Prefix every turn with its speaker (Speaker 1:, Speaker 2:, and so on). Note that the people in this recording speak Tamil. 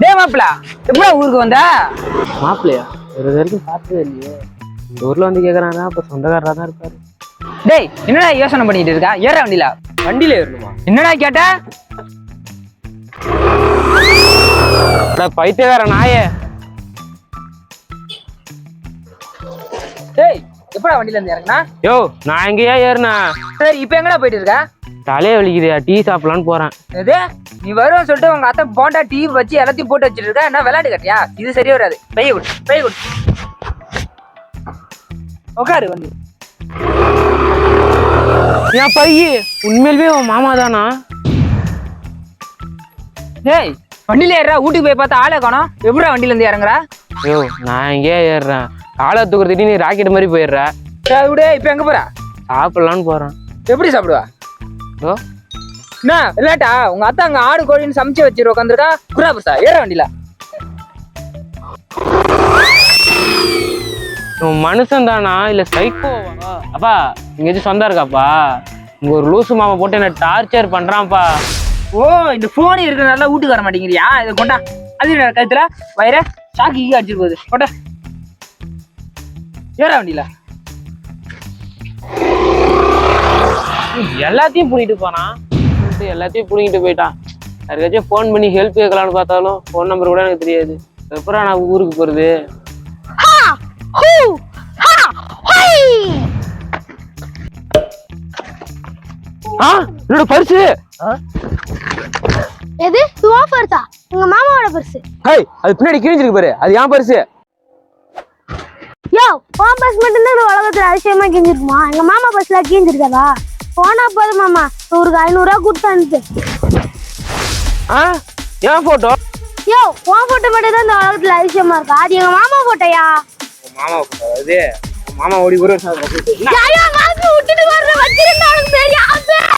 Speaker 1: டேய் மாப்பிள எப்படா ஊருக்கு வந்த?
Speaker 2: மாப்பிள்ளையா ஒரு வரைக்கும் பார்த்ததே இல்லையே. இந்த ஊர்ல வந்து கேக்குறாங்க அப்ப சொந்தக்காரரா தான் இருப்பாரு.
Speaker 1: டேய் என்னடா யோசனை பண்ணிட்டு இருக்கா? ஏற வண்டியில.
Speaker 2: வண்டியில ஏறணுமா?
Speaker 1: என்னடா கேட்ட?
Speaker 2: பைத்தியக்கார நாயே.
Speaker 1: டேய் எப்படா வண்டியில இருந்து இறங்குனா?
Speaker 2: யோ நான் எங்கேயா ஏறினேன்
Speaker 1: சரி இப்போ எங்கடா போயிட்டு இருக்க?
Speaker 2: தலையே வலிக்குதுயா டீ சாப்பிடலான்னு போறேன்.
Speaker 1: எது? நீ வருவேன் சொல்லிட்டு உங்க அத்தை போண்டா டீ வச்சு எல்லாத்தையும் போட்டு வச்சிட்டு இருக்க. என்ன விளையாட்டு கட்டியா? இது சரியா வராது. பைய கொடு பைய கொடு. உட்காரு வந்து
Speaker 2: என் பையி உண்மையிலுமே உன் மாமா தானா?
Speaker 1: டேய் வண்டியில ஏறா வீட்டுக்கு போய் பார்த்தா ஆளே காணோம். எப்படா வண்டியில இருந்து இறங்குறா?
Speaker 2: யோ நான் எங்கேயா ஏறுறேன். காலை தூக்குறதுக்கு நீ ராக்கெட் மாதிரி போயிடுற.
Speaker 1: சரி விடு இப்போ எங்க போற?
Speaker 2: சாப்பிடலான்னு போறேன்.
Speaker 1: எப்படி சாப்பிடுவா?
Speaker 2: யோ
Speaker 1: என்ன இல்லாட்டா உங்க அத்தை அங்க ஆடு கோழின்னு சமைச்சு வச்சிரு உட்காந்துருக்கா குரா பசா ஏற வண்டியில.
Speaker 2: மனுஷன் தானா? இல்ல சைக்கோவா அப்பா இங்க எதுவும் சொந்தம் இருக்காப்பா? இங்க ஒரு லூசு மாமா போட்டு என்ன டார்ச்சர் பண்றான்ப்பா.
Speaker 1: ஓ இந்த போன் இருக்கிறனால வீட்டுக்கு வர மாட்டேங்கிறியா? இதை கொண்டா. அது கழுத்துல வயிற சாக்கி அடிச்சிட்டு போகுது கொண்டா ஏற வண்டியில
Speaker 2: எல்லாத்தையும் புடிட்டு போனான் எல்லாத்தையும் புடிங்கிட்டு போயிட்டான் யாருக்காச்சும் ஃபோன் பண்ணி ஹெல்ப் கேட்கலான்னு பார்த்தாலும் ஃபோன் நம்பர் கூட எனக்கு தெரியாது எப்பறம் நான் ஊருக்கு போறது ஆ என்னோட பரிசு
Speaker 3: எது? துவா பர்ஸா எங்க மாமாவோட பர்ஸ்
Speaker 2: ஹை அது பின்னாடி கிழிஞ்சிருக்கு பாரு. அது ஏன் பரிசு.
Speaker 3: யோ உன் பஸ் மட்டும்தான் இந்த உலகத்துல அதிசயமா கிஞ்சிருக்குமா எங்க மாமா பஸ்ல கீஞ்சிருக்காதா போனா போதும் மாமா. நூறுக்கு ஐநூறுரூவா கொடுத்து அனுப்பு.
Speaker 2: ஆ? ஏன் போட்டோ
Speaker 3: யோ உன் போட்டோ மட்டும் தான் இந்த உலகத்துல அதிசயமா இருக்கா? அது எங்க மாமா போட்டோயா
Speaker 2: மாமா போட்டோ அது. மாமா ஓடி ஒரு
Speaker 3: மாத்தி விட்டுட்டு வர்ற வச்சிருந்தா உனக்கு தெரியாது